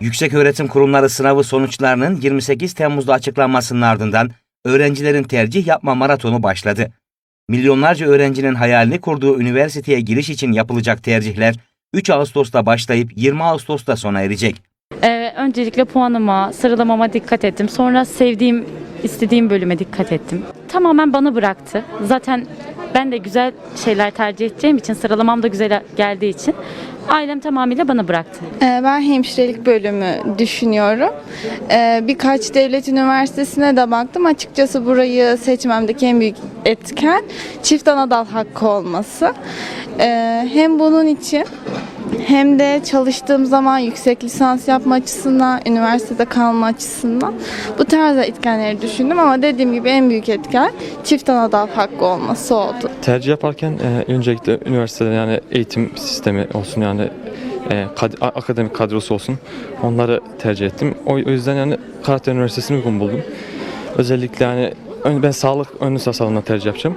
Yükseköğretim Kurumları sınavı sonuçlarının 28 Temmuz'da açıklanmasının ardından öğrencilerin tercih yapma maratonu başladı. Milyonlarca öğrencinin hayalini kurduğu üniversiteye giriş için yapılacak tercihler 3 Ağustos'ta başlayıp 20 Ağustos'ta sona erecek. Ee, öncelikle puanıma, sıralamama dikkat ettim. Sonra sevdiğim, istediğim bölüme dikkat ettim. Tamamen bana bıraktı. Zaten ben de güzel şeyler tercih edeceğim için, sıralamam da güzel geldiği için ailem tamamıyla bana bıraktı. Ee, Ben hemşirelik bölümü düşünüyorum. Ee, Birkaç devlet üniversitesine de baktım. Açıkçası burayı seçmemdeki en büyük etken çift anadal hakkı olması. Ee, Hem bunun için hem de çalıştığım zaman yüksek lisans yapma açısından, üniversitede kalma açısından bu tarz etkenleri düşündüm ama dediğim gibi en büyük etken çift anadal hakkı olması oldu. Tercih yaparken e, öncelikle üniversitede yani eğitim sistemi olsun yani e, kad- akademik kadrosu olsun onları tercih ettim. O, o yüzden yani Karatay Üniversitesi'ni uygun buldum. Özellikle yani ben sağlık ön lisans tercih yapacağım.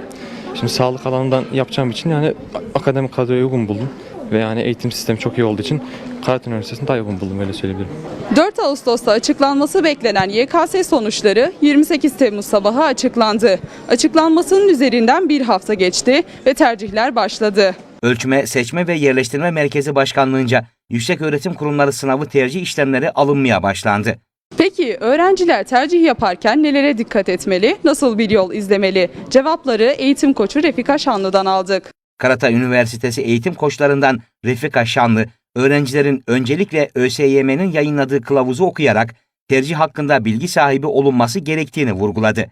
Şimdi sağlık alanından yapacağım için yani akademik kadroya uygun buldum. Ve yani eğitim sistemi çok iyi olduğu için Karatay Üniversitesi'ni daha uygun buldum öyle söyleyebilirim. 4 Ağustos'ta açıklanması beklenen YKS sonuçları 28 Temmuz sabahı açıklandı. Açıklanmasının üzerinden bir hafta geçti ve tercihler başladı. Ölçme, Seçme ve Yerleştirme Merkezi Başkanlığınca Yükseköğretim Kurumları sınavı tercih işlemleri alınmaya başlandı. Peki öğrenciler tercih yaparken nelere dikkat etmeli, nasıl bir yol izlemeli? Cevapları eğitim koçu Refika Şanlı'dan aldık. Karatay Üniversitesi eğitim koçlarından Refika Şanlı, öğrencilerin öncelikle ÖSYM'nin yayınladığı kılavuzu okuyarak tercih hakkında bilgi sahibi olunması gerektiğini vurguladı.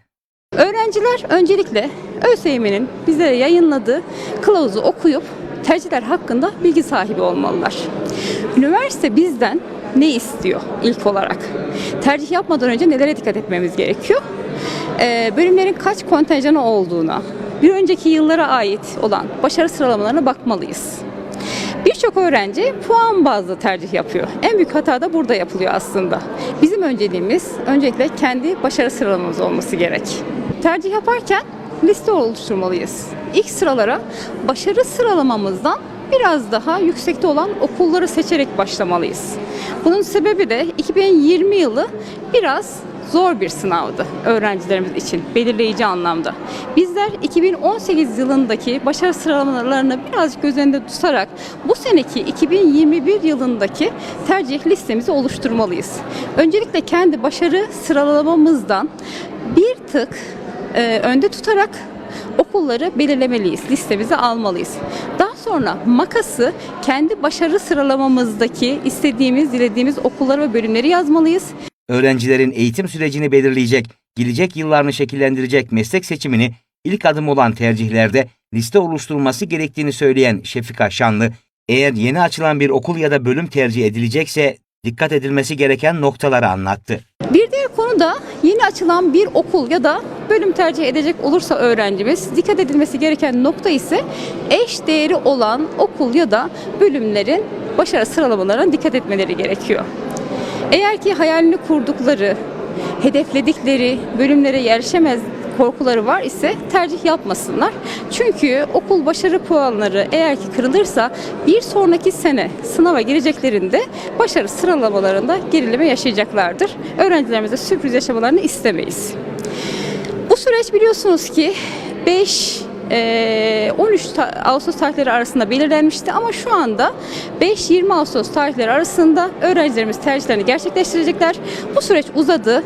Öğrenciler öncelikle ÖSYM'nin bize yayınladığı kılavuzu okuyup tercihler hakkında bilgi sahibi olmalılar. Üniversite bizden ne istiyor ilk olarak? Tercih yapmadan önce nelere dikkat etmemiz gerekiyor? Ee, bölümlerin kaç kontenjanı olduğuna, bir önceki yıllara ait olan başarı sıralamalarına bakmalıyız. Birçok öğrenci puan bazlı tercih yapıyor. En büyük hata da burada yapılıyor aslında. Bizim önceliğimiz öncelikle kendi başarı sıralamamız olması gerek. Tercih yaparken liste oluşturmalıyız. İlk sıralara başarı sıralamamızdan biraz daha yüksekte olan okulları seçerek başlamalıyız. Bunun sebebi de 2020 yılı biraz zor bir sınavdı öğrencilerimiz için belirleyici anlamda. Bizler 2018 yılındaki başarı sıralamalarını birazcık göz önünde tutarak bu seneki 2021 yılındaki tercih listemizi oluşturmalıyız. Öncelikle kendi başarı sıralamamızdan bir tık e, önde tutarak okulları belirlemeliyiz, listemize almalıyız. Daha sonra makası kendi başarı sıralamamızdaki istediğimiz, dilediğimiz okulları ve bölümleri yazmalıyız. Öğrencilerin eğitim sürecini belirleyecek, gelecek yıllarını şekillendirecek meslek seçimini ilk adım olan tercihlerde liste oluşturulması gerektiğini söyleyen Şefika Şanlı, eğer yeni açılan bir okul ya da bölüm tercih edilecekse dikkat edilmesi gereken noktaları anlattı. Bir diğer konu da yeni açılan bir okul ya da bölüm tercih edecek olursa öğrencimiz dikkat edilmesi gereken nokta ise eş değeri olan okul ya da bölümlerin başarı sıralamalarına dikkat etmeleri gerekiyor. Eğer ki hayalini kurdukları, hedefledikleri bölümlere yerleşemez korkuları var ise tercih yapmasınlar. Çünkü okul başarı puanları eğer ki kırılırsa bir sonraki sene sınava gireceklerinde başarı sıralamalarında gerileme yaşayacaklardır. Öğrencilerimize sürpriz yaşamalarını istemeyiz. Bu süreç biliyorsunuz ki 5 eee, 13 ta- Ağustos tarihleri arasında belirlenmişti ama şu anda 5-20 Ağustos tarihleri arasında öğrencilerimiz tercihlerini gerçekleştirecekler. Bu süreç uzadı.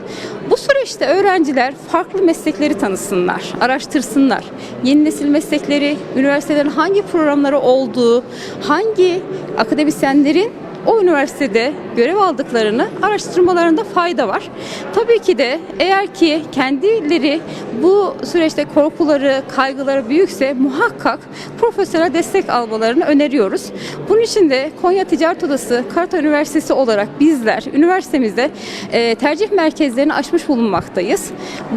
Bu süreçte öğrenciler farklı meslekleri tanısınlar, araştırsınlar. Yeni nesil meslekleri, üniversitelerin hangi programları olduğu, hangi akademisyenlerin o üniversitede görev aldıklarını araştırmalarında fayda var. Tabii ki de eğer ki kendileri bu süreçte korkuları, kaygıları büyükse muhakkak profesyonel destek almalarını öneriyoruz. Bunun için de Konya Ticaret Odası Karatay Üniversitesi olarak bizler üniversitemizde e, tercih merkezlerini açmış bulunmaktayız.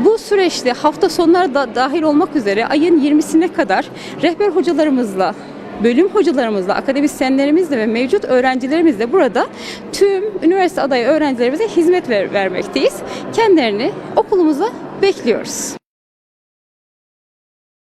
Bu süreçte hafta sonları da dahil olmak üzere ayın 20'sine kadar rehber hocalarımızla bölüm hocalarımızla, akademisyenlerimizle ve mevcut öğrencilerimizle burada tüm üniversite adayı öğrencilerimize hizmet ver- vermekteyiz. Kendilerini okulumuza bekliyoruz.